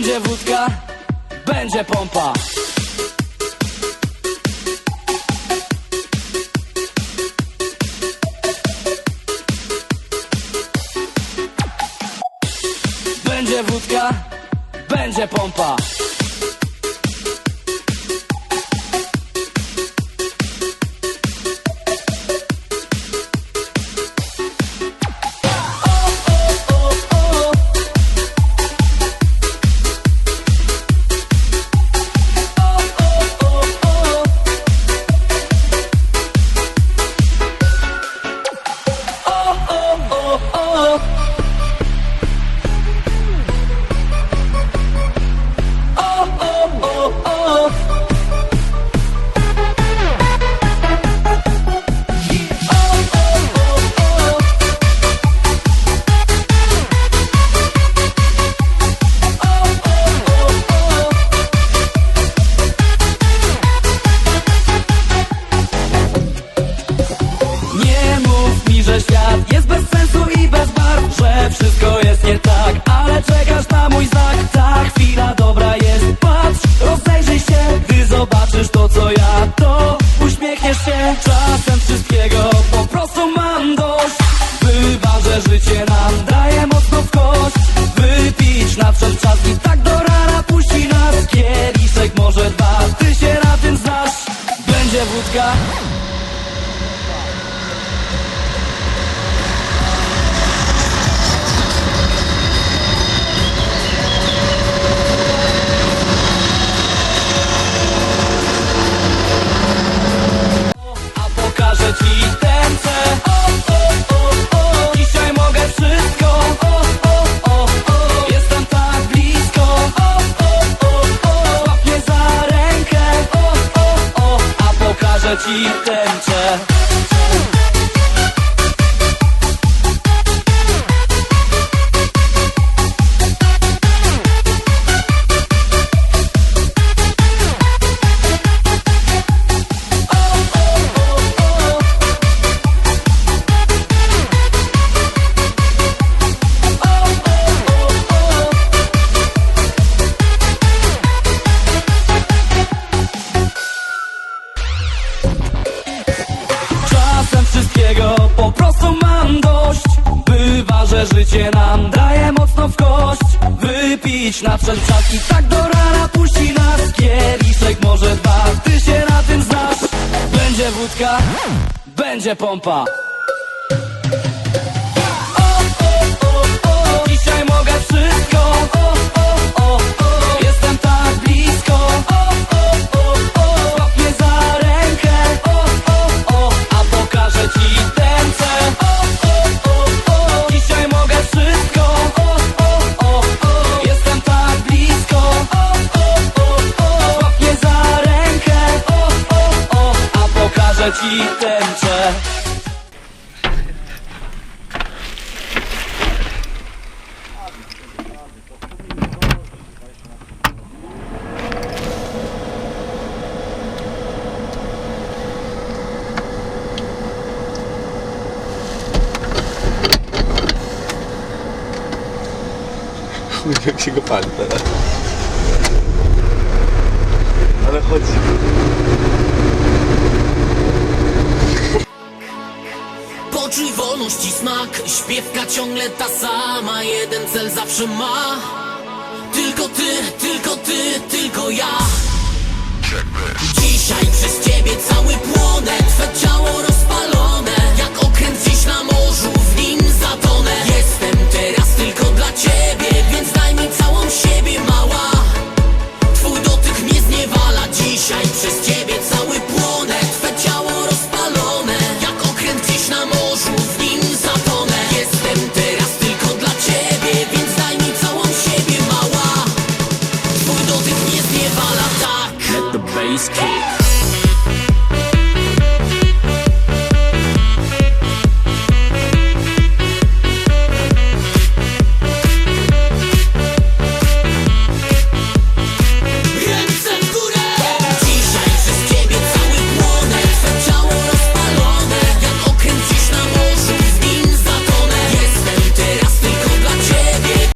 Będzie wódka, będzie pompa. Będzie wódka, będzie pompa. idzie wódka? Chỉ 车 po prostu mam dość. Bywa, że życie nam daje mocno w kość. Wypić na czas i tak do rana puści nas Kieliszek. Może dwa, ty się na tym znasz. Będzie wódka, będzie pompa. Kurde, jak się go pali teraz. Ale chodzi. Poczuj wolność i smak. Śpiewka ciągle ta sama. Jeden cel zawsze ma. Tylko ty, tylko ty, tylko ja. Dzisiaj przez ciebie cały płonę Twe ciało rozpalone.